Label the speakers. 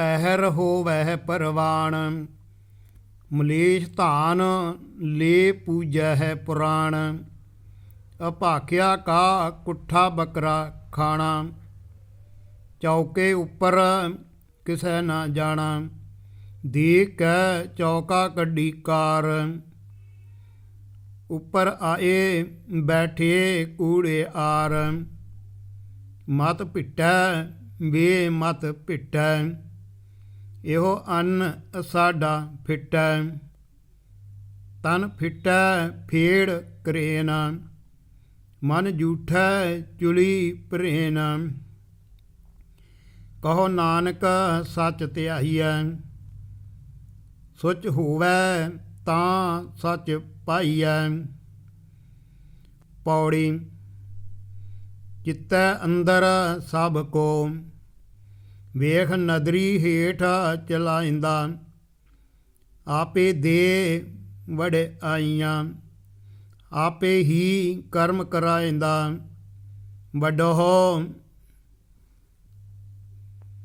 Speaker 1: ਪਹਿਰ ਹੋਵੈ ਪਰਵਾਣ, ਮਲੇਸ਼ ਧਾਨ ਲੇ ਪੂਜੈ ਹੈ ਪੁਰਾਣ ਅਭਾਖਿਆ ਕਾ ਕੁੱਠਾ ਬੱਕਰਾ ਖਾਣਾ, ਚੌਕੇ ਉੱਪਰ ਕਿਸੈ ਨਾ ਜਾਣਾ, ਦੇਖ ਚੌਕਾ ਕੱਢੀ ਕਾਰ, ਉੱਪਰ ਆਏ ਬੈਠੇ ਕੂੜੇ ਆਰ, ਮਤ ਭਿੱਟੈ ਵੇ ਮਤ ਪਿਟੈ। ਇਹੋ ਅੰਨ ਸਾਡਾ ਫਿਟੈ, ਤਨ ਫਿਟੈ ਫੇੜ ਕਰੇਨ, ਮਨ ਜੂਠੈ ਚੁਲੀ ਪ੍ਰੇਨ ਕਹੋ ਨਾਨਕ ਸੱਚ ਧਿਆਈਐ, ਸੁਚ ਹੋਵੈ ਤਾਂ ਸੱਚ ਪਾਈਐ। ਪੌੜੀ, ਚਿੱਤੈ ਅੰਦਰ ਸਭ ਕੋ ਵੇਖ ਨਦਰੀ ਹੇਠ ਚਲਾਇੰਦਾ। ਆਪੇ ਦੇ ਵੜੇ ਆਈਆਂ। ਆਪੇ ਹੀ ਕਰਮ ਕਰਾਇੰਦਾ। ਵੱਡੋ